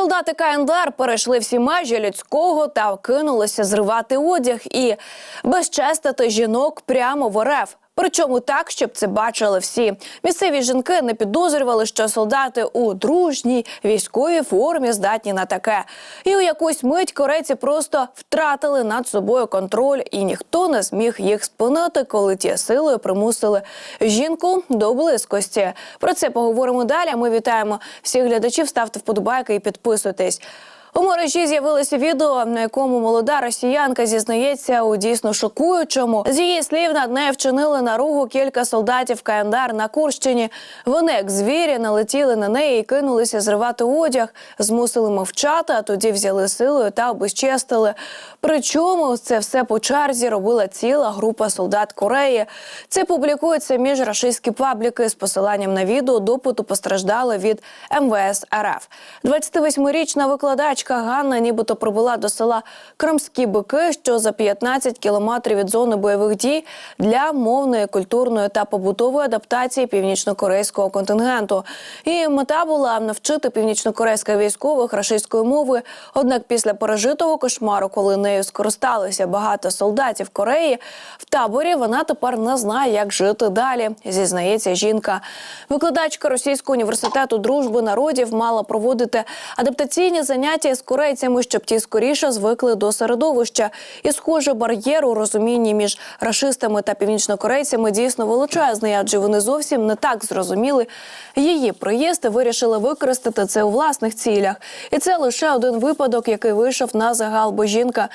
Солдати КНДР перейшли всі межі людського та кинулися зривати одяг і безчестити жінок прямо в РФ. Причому так, щоб це бачили всі. Місцеві жінки не підозрювали, що солдати у дружній військовій формі здатні на таке. І у якусь мить корейці просто втратили над собою контроль, і ніхто не зміг їх спинити, коли ті силою примусили жінку до близькості. Про це поговоримо далі. Ми вітаємо всіх глядачів. Ставте вподобайки і підписуйтесь. У мережі з'явилося відео, на якому молода росіянка зізнається у дійсно шокуючому. З її слів над нею вчинили наругу кілька солдатів КНДР на Курщині. Вони, як звірі, налетіли на неї і кинулися зривати одяг, змусили мовчати, а тоді взяли силою та обезчестили. Причому це все по черзі робила ціла група солдат Кореї. Це публікується між рашистські пабліки з посиланням на відео допиту постраждали від МВС РФ. 28-річна викладачка Ганна нібито прибула до села Кримські Бики, що за 15 кілометрів від зони бойових дій для мовної, культурної та побутової адаптації північно-корейського контингенту. Її мета була навчити північно-корейських військових рашистської мови. Однак після пережитого кошмару, коли нею скористалися багато солдатів Кореї, в таборі вона тепер не знає, як жити далі. Зізнається жінка. Викладачка Російського університету дружби народів мала проводити адаптаційні заняття з корейцями, щоб ті скоріше звикли до середовища. І, схоже, бар'єр у розумінні між рашистами та північнокорейцями дійсно величезний, адже вони зовсім не так зрозуміли її проїзд і вирішили використати це у власних цілях. І це лише один випадок, який вийшов на загал, бо жінка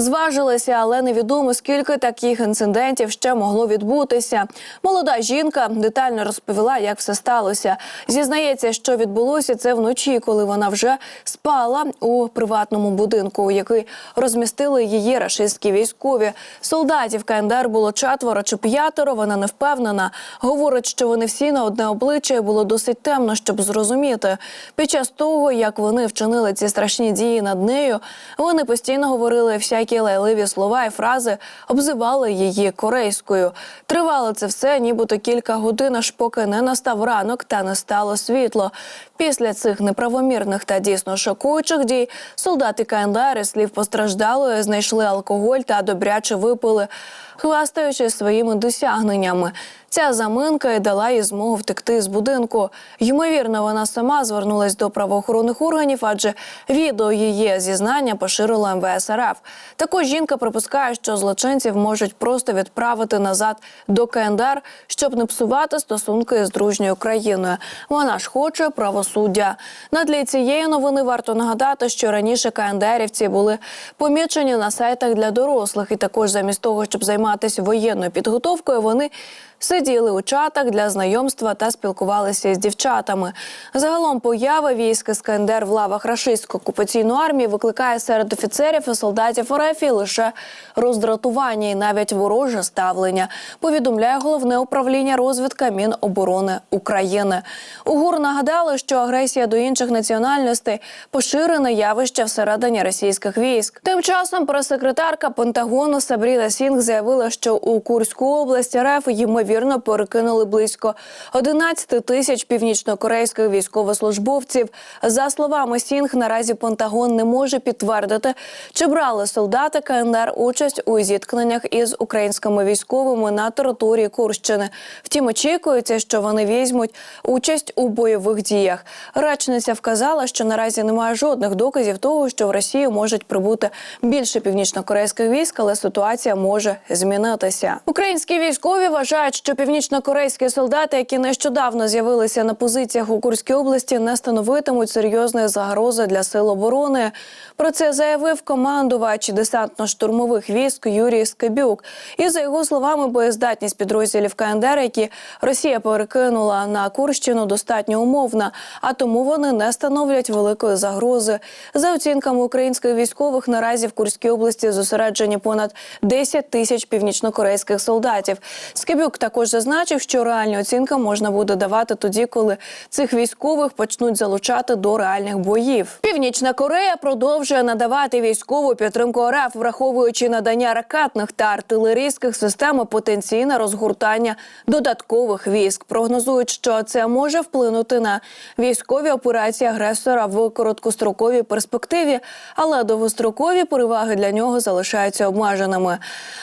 зважилася, але невідомо скільки таких інцидентів ще могло відбутися. Молода жінка детально розповіла, як все сталося. Зізнається, що відбулося це вночі, коли вона вже спала у приватному будинку, який розмістили її рашистські військові. Солдатів КНДР було четверо чи п'ятеро. Вона не впевнена. Говорить, що вони всі на одне обличчя було досить темно, щоб зрозуміти. Під час того, як вони вчинили ці страшні дії над нею, вони постійно говорили всякі лайливі слова і фрази, обзивали її корейською. Тривало це все, нібито кілька годин, аж поки не настав ранок та не стало світло. Після цих неправомірних та дійсно шокуючих дій солдати КНДР із слів постраждалої знайшли алкоголь та добряче випили, хвастаючись своїми досягненнями. Ця заминка і дала їй змогу втекти з будинку. Ймовірно, вона сама звернулась до правоохоронних органів, адже відео її зізнання поширило МВС РФ. Також жінка припускає, що злочинців можуть просто відправити назад до КНДР, щоб не псувати стосунки з дружньою країною. Вона ж хоче правосуддя. На тлі цієї новини варто нагадати, що раніше КНДРівці були помічені на сайтах для дорослих, і також замість того, щоб займатися воєнною підготовкою, вони сиділи у чатах для знайомства та спілкувалися з дівчатами. Загалом поява військ з КНДР в лавах рашистської окупаційної армії викликає серед офіцерів і солдатів РФ лише роздратування і навіть вороже ставлення. Повідомляє головне управління розвідка Міноборони України. УГУР нагадали, що агресія до інших національностей поширене явище всередині російських військ. Тим часом прес-секретарка Пентагону Сабріна Сінг заявила, що у Курську область РФ ймовірно перекинули близько 11 тисяч північнокорейських військовослужбовців. За словами Сінг, наразі Пентагон не може підтвердити, чи брали солдати КНДР участь у зіткненнях із українськими військовими на території Курщини. Втім, очікується, що вони візьмуть участь у бойових діях. Речниця вказала, що наразі немає жодних доказів того, що в Росію можуть прибути більше північнокорейських військ, але ситуація може змінитися. Українські військові вважають, що північнокорейські солдати, які нещодавно з'явилися на позиціях у Курській області, не становитимуть серйозної загрози для сил оборони. Про це заявив командувач десантно-штурмових військ Юрій Скибюк. І за його словами, боєздатність підрозділів КНДР, які Росія перекинула на Курщину, достатньо умовна, а тому вони не становлять великої загрози. За оцінками українських військових, наразі в Курській області зосереджені понад 10 тисяч північнокорейських солдатів. Скибюк також зазначив, що реальні оцінки можна буде давати тоді, коли цих військових почнуть залучати до реальних боїв. Північна Корея продовжує надавати військову підтримку РФ, враховуючи надання ракетних та артилерійських систем і потенційне розгортання додаткових військ. Прогнозують, що це може вплинути на військові операції агресора в короткостроковій перспективі, але довгострокові переваги для нього залишаються обмеженими.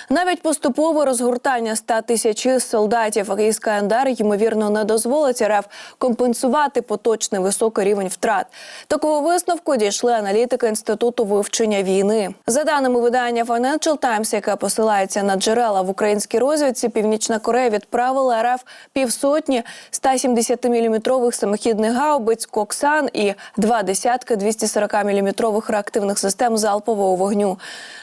Навіть поступове розгортання 100 тисяч солдатів із КНДР ймовірно не дозволить РФ компенсувати поточний високий рівень втрат. Такого висновку дійшли аналітики інституту вивчення війни. За даними видання Financial Times, яке посилається на джерела в українській розвідці, Північна Корея відправила РФ півсотні 170-мм самохідних гаубиць Коксан і два десятки 240-мм реактивних систем залпового вогню.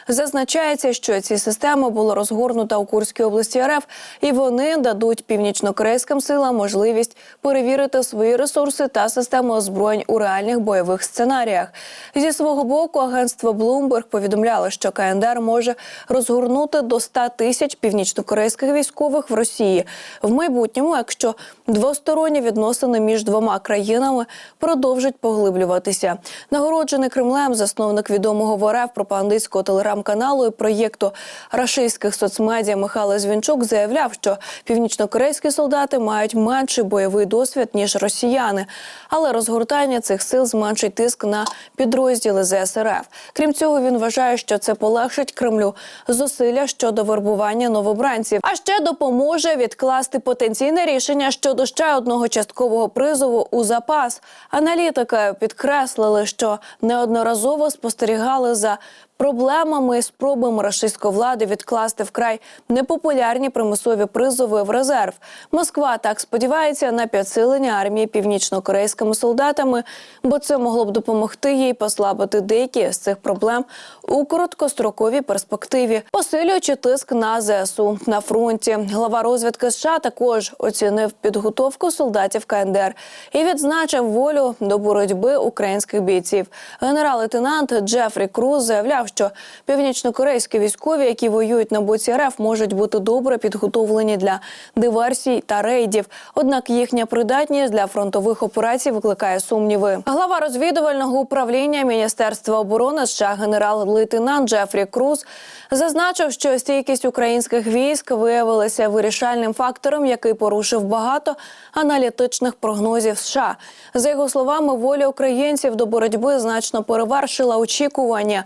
Зазначається, що ці системи було розгорнуто у Курській області РФ, і вони дадуть північно-корейським силам можливість перевірити свої ресурси та системи озброєнь у реальних бойових сценаріях. Зі свого боку, агентство Bloomberg повідомляло, що КНДР може розгорнути до 100 тисяч північно-корейських військових в Росії в майбутньому, якщо двосторонні відносини між двома країнами продовжать поглиблюватися. Нагороджений Кремлем, засновник відомого в РФ пропагандистського телеграм-каналу і проєкту рашистських соцмедіа Михайло Звінчук заявляв, що північно-корейські солдати мають менший бойовий досвід ніж росіяни, але розгортання цих сил зменшить тиск на підрозділи ЗСРФ. Крім цього, він вважає, що це полегшить Кремлю зусилля щодо вербування новобранців, а ще допоможе відкласти потенційне рішення щодо ще одного часткового призову у запас. Аналітики підкреслили, що неодноразово спостерігали за проблемами і спробами рашистської влади відкласти вкрай непопулярні примусові призови в резерв. Москва так сподівається на підсилення армії північно-корейськими солдатами, бо це могло б допомогти їй послабити деякі з цих проблем у короткостроковій перспективі, посилюючи тиск на ЗСУ на фронті. Глава розвідки США також оцінив підготовку солдатів КНДР і відзначив волю до боротьби українських бійців. Генерал-лейтенант Джефрі Круз заявляв, що північно-корейські військові, які воюють на боці РФ, можуть бути добре підготовлені для диверсій та рейдів. Однак їхня придатність для фронтових операцій викликає сумніви. Глава розвідувального управління Міністерства оборони США генерал-лейтенант Джефрі Круз зазначив, що стійкість українських військ виявилася вирішальним фактором, який порушив багато аналітичних прогнозів США. За його словами, воля українців до боротьби значно перевершила очікування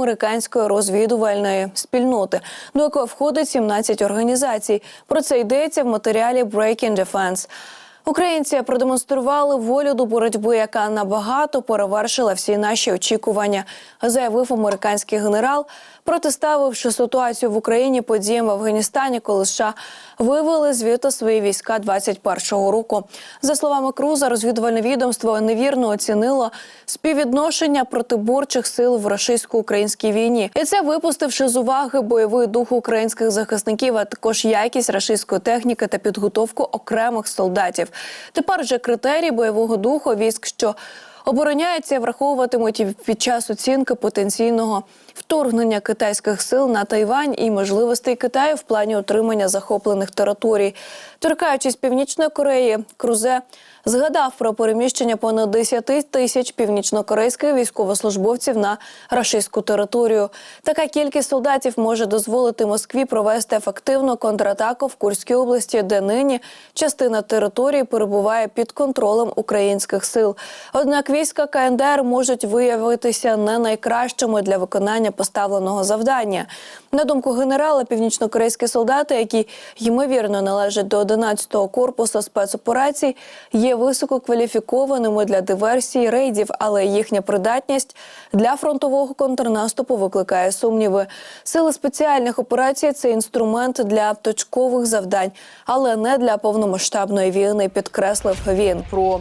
американської розвідувальної спільноти, до якої входить 17 організацій. Про це йдеться в матеріалі Breaking Defense. Українці продемонстрували волю до боротьби, яка набагато перевершила всі наші очікування, заявив американський генерал, протиставивши ситуацію в Україні подіям в Афганістані, коли США вивели звідти свої війська 21-го року. За словами Круза, розвідувальне відомство невірно оцінило співвідношення протиборчих сил в рашистсько-українській війні, і це випустивши з уваги бойовий дух українських захисників, а також якість рашистської техніки та підготовку окремих солдатів. Тепер же критерії бойового духу військ, що обороняються, враховуватимуть під час оцінки потенційного вторгнення китайських сил на Тайвань і можливостей Китаю в плані отримання захоплених територій. Торкаючись північної Кореї, Крузе згадав про переміщення понад 10 тисяч північнокорейських військовослужбовців на рашистську територію. Така кількість солдатів може дозволити Москві провести ефективну контратаку в Курській області, де нині частина території перебуває під контролем українських сил. Однак війська КНДР можуть виявитися не найкращими для виконання поставленого завдання. На думку генерала, північнокорейські солдати, які ймовірно належать до 11-го корпусу спецоперацій, є висококваліфікованими для диверсії рейдів, але їхня придатність для фронтового контрнаступу викликає сумніви. Сили спеціальних операцій це інструмент для точкових завдань, але не для повномасштабної війни. Підкреслив він про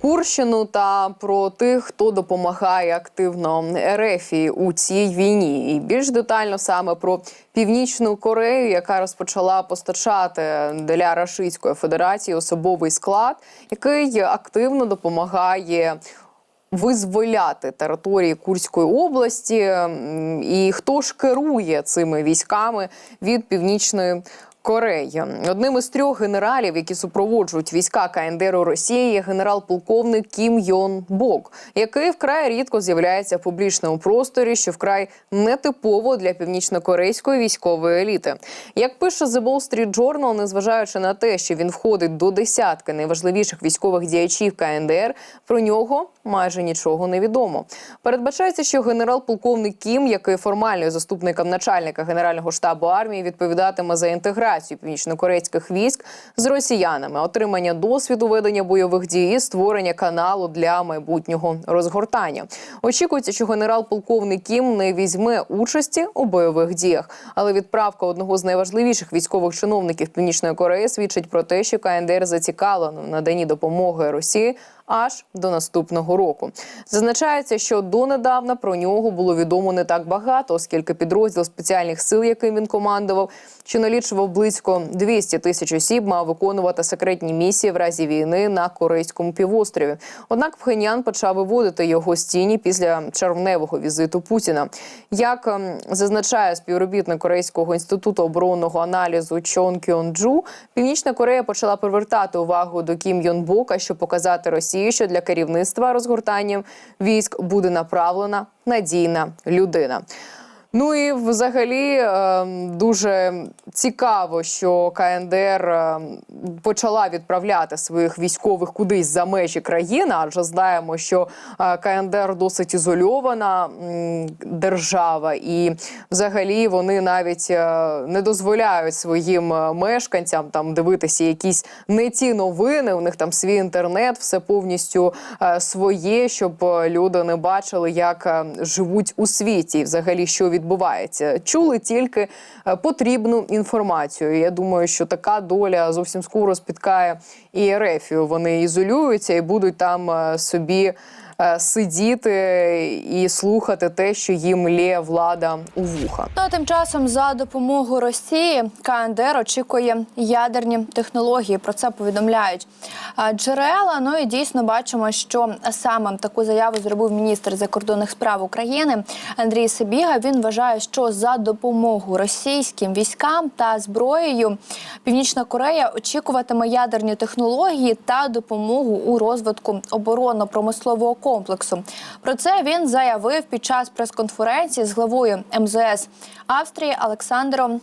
Курщину та про тих, хто допомагає активно Ерефії у цій війні, і більш детально саме про північну Корею, яка розпочала постачати для Рашистської Федерації особовий склад, який активно допомагає. Визволяти території Курської області, і хто ж керує цими військами від північної Кореї. Одним із трьох генералів, які супроводжують війська КНДР у Росії, є генерал-полковник Кім Йон Бок, який вкрай рідко з'являється в публічному просторі, що вкрай нетипово для північнокорейської військової еліти. Як пише The Wall Street Journal, незважаючи на те, що він входить до десятки найважливіших військових діячів КНДР, про нього майже нічого не відомо. Передбачається, що генерал-полковник Кім, який формально заступником начальника генерального штабу армії, відповідатиме за інтеграцію північнокорейських військ з росіянами, отримання досвіду ведення бойових дій, і створення каналу для майбутнього розгортання. Очікується, що генерал-полковник Кім не візьме участі у бойових діях, але відправка одного з найважливіших військових чиновників Північної Кореї свідчить про те, що КНДР зацікавлено в наданні допомоги Росії аж до наступного року. Зазначається, що донедавна про нього було відомо не так багато, оскільки підрозділ спеціальних сил, яким він командував, що налічував близько 200 тисяч осіб, мав виконувати секретні місії в разі війни на корейському півострові. Однак Пхеньян почав виводити його з тіні після червневого візиту Путіна. Як ем, зазначає співробітник Корейського інституту оборонного аналізу Чон Кьон Джу, Північна Корея почала привертати увагу до Кім Йон Бока, щоб показати Росії, що для керівництва розгортанням військ буде направлена надійна людина. Ну і взагалі е, дуже цікаво, що КНДР е, почала відправляти своїх військових кудись за межі країни, адже знаємо, що е, КНДР досить ізольована держава, і взагалі вони навіть е, не дозволяють своїм е, мешканцям там дивитися якісь не ті новини. У них там свій інтернет, все повністю своє, щоб люди не бачили, як живуть у світі, і взагалі що відбувається. Чули тільки е, потрібну інформацію. Я думаю, що така доля зовсім скоро спіткає і Ерефію. Вони ізолюються і будуть там е, собі. Е, Сидіти і слухати те, що їм лє влада у вуха. Ну, тим часом за допомогою Росії КНДР очікує ядерні технології. Про це повідомляють джерела. Ну і дійсно бачимо, що саме таку заяву зробив міністр закордонних справ України Андрій Сибіга. Він вважає, що за допомогою російським військам та зброєю Північна Корея очікуватиме ядерні технології та допомогу у розвитку оборонно-промислового комплексу. Про це він заявив під час прес-конференції з главою МЗС Австрії Олександром.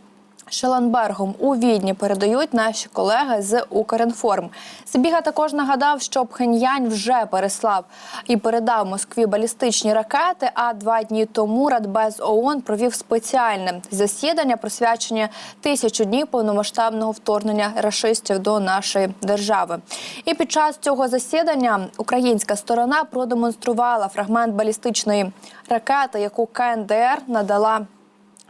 Шелленбергом у Відні передають наші колеги з Укрінформ. Сибіга також нагадав, що Пхеньянь вже переслав і передав Москві балістичні ракети. А два дні тому Радбез ООН провів спеціальне засідання, присвячення тисячу днів повномасштабного вторгнення рашистів до нашої держави. І під час цього засідання українська сторона продемонструвала фрагмент балістичної ракети, яку КНДР надала.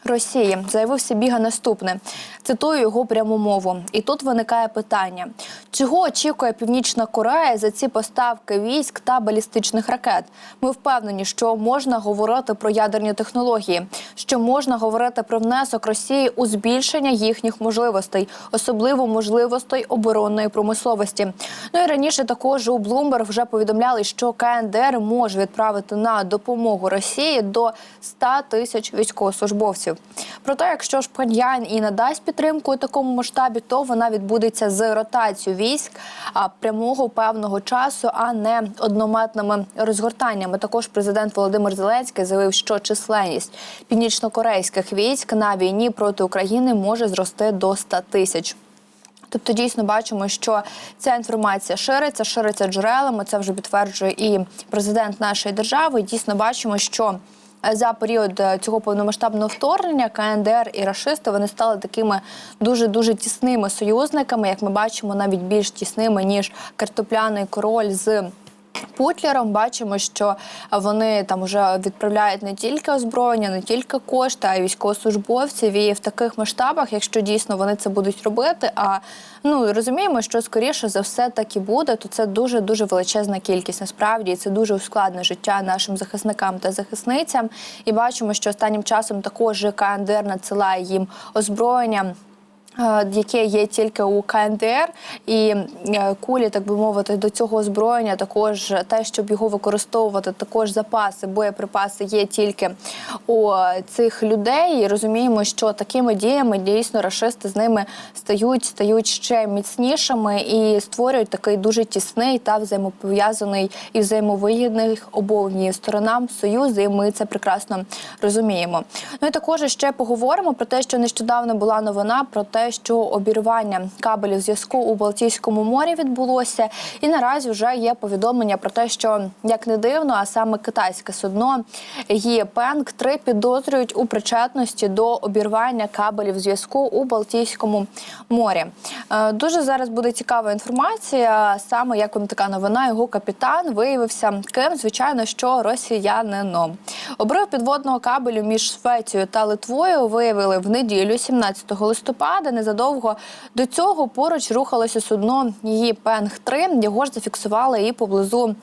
Росії заявив Сибіга наступне. Цитую його пряму мову. І тут виникає питання: чого очікує Північна Корея за ці поставки військ та балістичних ракет? Ми впевнені, що можна говорити про ядерні технології, що можна говорити про внесок Росії у збільшення їхніх можливостей, особливо можливостей оборонної промисловості. Ну і раніше також у Bloomberg вже повідомляли, що КНДР може відправити на допомогу Росії до 100 тисяч військовослужбовців. Проте, якщо ж Пхеньян і надасть підтримку у такому масштабі, то вона відбудеться з ротацією військ прямого певного часу, а не однометними розгортаннями. Також президент Володимир Зеленський заявив, що численність північнокорейських військ на війні проти України може зрости до 100 тисяч. Тобто дійсно бачимо, що ця інформація шириться, шириться джерелами. Це вже підтверджує і президент нашої держави. Дійсно бачимо, що за період е, цього повномасштабного вторгнення КНДР і рашисти вони стали такими дуже дуже тісними союзниками, як ми бачимо, навіть більш тісними ніж картопляний король з. Путлером бачимо, що вони там вже відправляють не тільки озброєння, не тільки кошти, а й військовослужбовців. І в таких масштабах, якщо дійсно вони це будуть робити, а ну розуміємо, що скоріше за все так і буде, то це дуже дуже величезна кількість. Насправді і це дуже ускладне життя нашим захисникам та захисницям. І бачимо, що останнім часом також КНДР надсилає їм озброєння. Е, яке є тільки у КНДР, і е, кулі, так би мовити, до цього озброєння, також те, щоб його використовувати, також запаси, боєприпаси є тільки у цих людей. І розуміємо, що такими діями дійсно рашисти з ними стають, стають ще міцнішими і створюють такий дуже тісний та взаємопов'язаний і взаємовигідний обов'язково сторонам союз, і ми це прекрасно розуміємо. Ну і також ще поговоримо про те, що нещодавно була новина про те, що обірвання кабелів зв'язку у Балтійському морі відбулося, і наразі вже є повідомлення про те, що як не дивно, а саме китайське судно ЄПЕНК 3 підозрюють у причетності до обірвання кабелів зв'язку у Балтійському морі. Е, Дуже зараз буде цікава інформація. Саме як вам така новина, його капітан виявився ким, звичайно, що росіянином. Обрив підводного кабелю між Швецією та Литвою виявили в неділю, 17 листопада. Незадовго до цього поруч рухалося судно її Пенг 3 Його ж зафіксували і поблизу.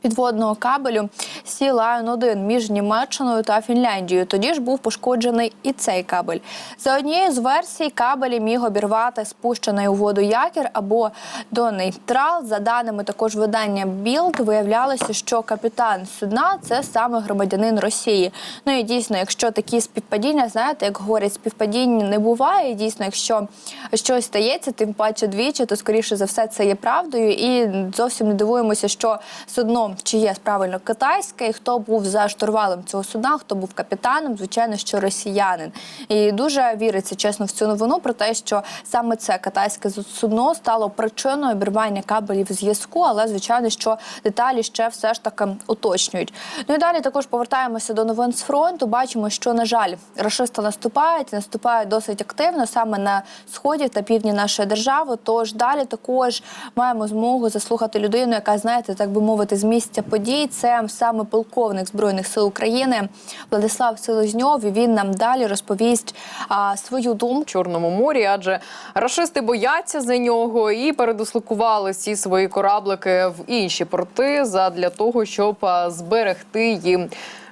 Підводного кабелю Сі Лайон 1 між Німеччиною та Фінляндією. Тоді ж був пошкоджений і цей кабель. За однією з версій, кабелі міг обірвати спущений у воду якір або до нейтрал. За даними також видання Білд, виявлялося, що капітан судна це саме громадянин Росії. Ну і дійсно, якщо такі співпадіння, знаєте, як говорять, співпадінь не буває. Дійсно, якщо щось стається, тим паче двічі, то скоріше за все це є правдою. І зовсім не дивуємося, що судно чи є правильно китайське, і хто був за штурвалом цього судна, хто був капітаном, звичайно, що росіянин. І дуже віриться чесно в цю новину про те, що саме це китайське судно стало причиною обірвання кабелів зв'язку, але звичайно, що деталі ще все ж таки уточнюють. Ну і далі також повертаємося до новин з фронту. Бачимо, що на жаль, рашисти наступають, наступають досить активно саме на сході та півдні нашої держави. Тож далі також маємо змогу заслухати людину, яка знаєте, так би мовити, з місця подій. Це саме полковник збройних сил України Владислав Селезньов. Він нам далі розповість а, свою думку. Чорному морі, адже рашисти бояться за нього і передислокували всі свої кораблики в інші порти задля того, щоб зберегти їм.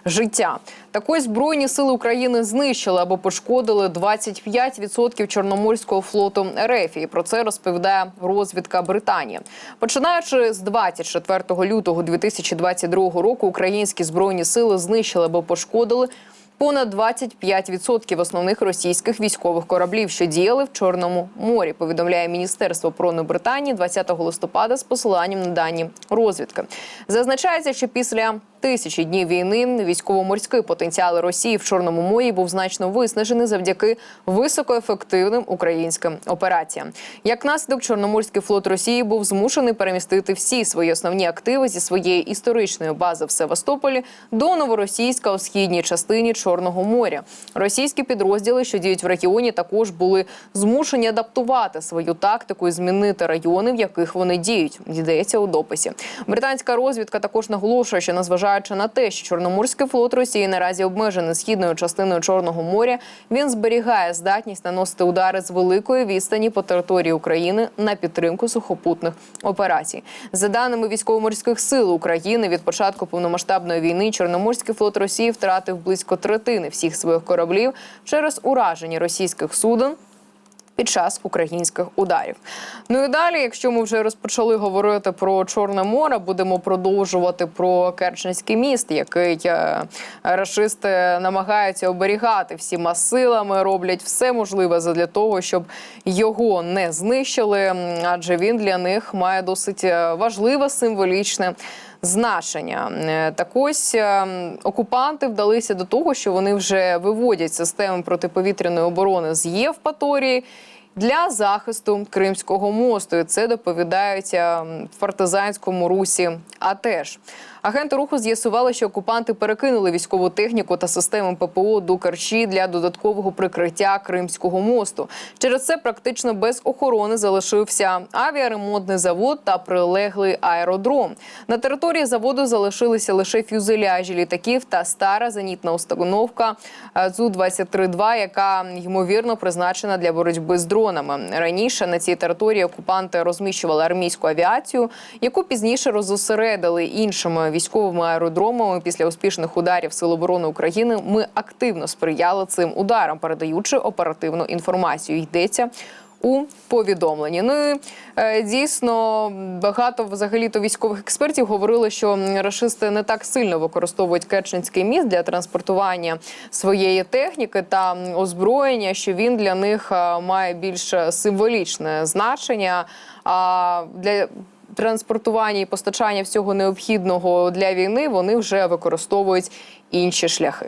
Життя так ось збройні сили України знищили або пошкодили 25% Чорноморського флоту РФ. І про це розповідає розвідка Британії. Починаючи з 24 лютого 2022 року, українські збройні сили знищили або пошкодили понад 25% основних російських військових кораблів, що діяли в Чорному морі. Повідомляє Міністерство оборони Британії 20 листопада з посиланням на дані розвідки. Зазначається, що після тисячі днів війни військово-морський потенціал Росії в Чорному морі був значно виснажений завдяки високоефективним українським операціям. Як наслідок, Чорноморський флот Росії був змушений перемістити всі свої основні активи зі своєї історичної бази в Севастополі до новоросійська у східній частині Чорного моря. Російські підрозділи, що діють в регіоні, також були змушені адаптувати свою тактику і змінити райони, в яких вони діють. Йдеться у дописі. Британська розвідка також наголошує, що незважаючи на те, що Чорноморський флот Росії наразі обмежений східною частиною Чорного моря, він зберігає здатність наносити удари з великої відстані по території України на підтримку сухопутних операцій. За даними військово-морських сил України, від початку повномасштабної війни Чорноморський флот Росії втратив близько третини всіх своїх кораблів через ураження російських суден під час українських ударів. Ну і далі, якщо ми вже розпочали говорити про Чорне море, будемо продовжувати про Керченський міст, який е, рашисти намагаються оберігати всіма силами, роблять все можливе для того, щоб його не знищили, адже він для них має досить е, важливе символічне. Значення Е, так ось е, окупанти вдалися до того, що вони вже виводять системи протиповітряної оборони з Євпаторії для захисту Кримського мосту. Це доповідають е, в партизанському русі. А теж агенти руху з'ясували, що окупанти перекинули військову техніку та системи ППО до Керчі для додаткового прикриття Кримського мосту. Через це практично без охорони залишився авіаремонтний завод та прилеглий аеродром. На території заводу залишилися лише фюзеляжі літаків та стара зенітна установка зу 23 2 яка ймовірно призначена для боротьби з дронами. Раніше на цій території окупанти розміщували армійську авіацію, яку пізніше розосередили іншими військовими аеродромами. Після успішних ударів Сил оборони України ми активно сприяли цим ударам, передаючи оперативну інформацію. Йдеться у повідомленні. Ну і е, дійсно багато взагалі то військових експертів говорили, що рашисти не так сильно використовують Керченський міст для транспортування своєї техніки та озброєння, що він для них е, має більш символічне значення. А для транспортування і постачання всього необхідного для війни вони вже використовують інші шляхи.